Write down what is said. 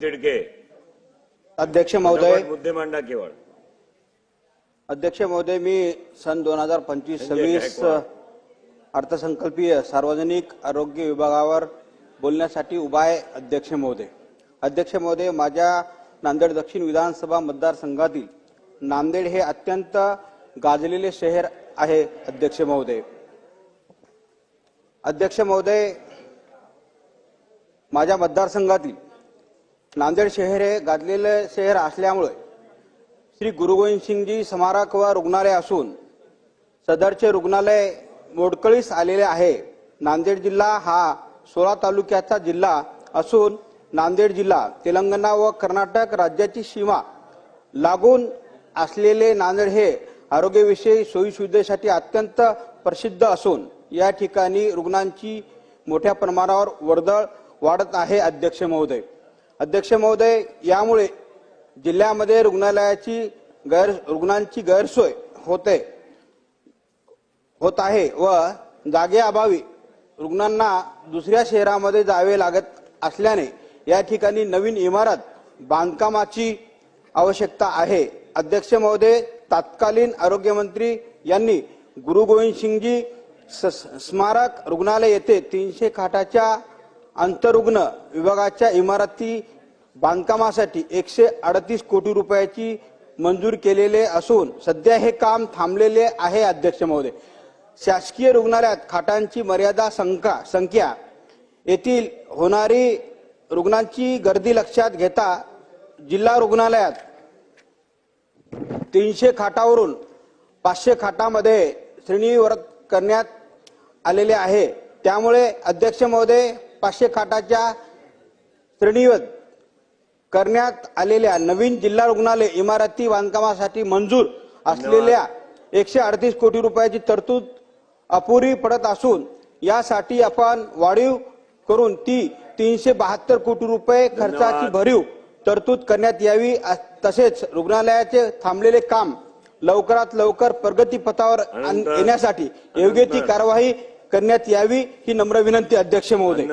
तिडके. अध्यक्ष महोदय मुद्दे मांडा केवळ. अध्यक्ष महोदय मी सन दोन हजार पंचवीस सव्वीस. अर्थसंकल्पीय सार्वजनिक आरोग्य विभागावर बोलण्यासाठी उभा आहे अध्यक्ष महोदय. अध्यक्ष महोदय माझ्या नांदेड दक्षिण विधानसभा मतदारसंघातील नांदेड हे अत्यंत गाजलेले शहर आहे अध्यक्ष महोदय. अध्यक्ष महोदय माझ्या मतदारसंघातील नांदेड शहर हे गाजलेले शहर असल्यामुळे श्री गुरु गोविंदसिंगजी स्मारक व रुग्णालय असून सदरचे रुग्णालय मोडकळीस आलेले आहे. नांदेड जिल्हा हा सोळा तालुक्याचा जिल्हा असून नांदेड जिल्हा तेलंगणा व कर्नाटक राज्याची सीमा लागून असलेले नांदेड हे आरोग्यविषयी सोयीसुविधेसाठी अत्यंत प्रसिद्ध असून या ठिकाणी रुग्णांची मोठ्या प्रमाणावर वर्दळ वाढत आहे अध्यक्ष महोदय. अध्यक्ष महोदय यामुळे जिल्ह्यामध्ये रुग्णालयाची गैर रुग्णांची गैरसोय होते होत आहे व जागेअभावी रुग्णांना दुसऱ्या शहरामध्ये जावे लागत असल्याने या ठिकाणी नवीन इमारत बांधकामाची आवश्यकता आहे. अध्यक्ष महोदय तत्कालीन आरोग्यमंत्री यांनी गुरु गोविंद सिंगजी स- स्मारक रुग्णालय येथे तीनशे खाटाच्या अंतरुग्ण विभागाच्या इमारती बांधकामासाठी एकशे अडतीस कोटी रुपयाची मंजूर केलेले असून सध्या हे काम थांबलेले आहे अध्यक्ष महोदय. शासकीय रुग्णालयात खाटांची मर्यादा संख्या संख्या येथील होणारी रुग्णांची गर्दी लक्षात घेता जिल्हा रुग्णालयात तीनशे खाटावरून पाचशे खाटामध्ये श्रेणीवर करण्यात आलेले आहे. त्यामुळे अध्यक्ष महोदय पाचशे खाटाच्या श्रेणीवर करण्यात आलेल्या नवीन जिल्हा रुग्णालय इमारती बांधकामासाठी मंजूर असलेल्या एकशे अडतीस कोटी रुपयाची तरतूद अपुरी पडत असून यासाठी आपण वाढीव करून ती तीनशे बहात्तर कोटी रुपये खर्चाची. भरीव तरतूद करण्यात यावी तसेच रुग्णालयाचे थांबलेले काम लवकरात लवकर प्रगतीपथावर येण्यासाठी योग्य ती कार्यवाही करण्यात यावी ही नम्र विनंती अध्यक्ष महोदय.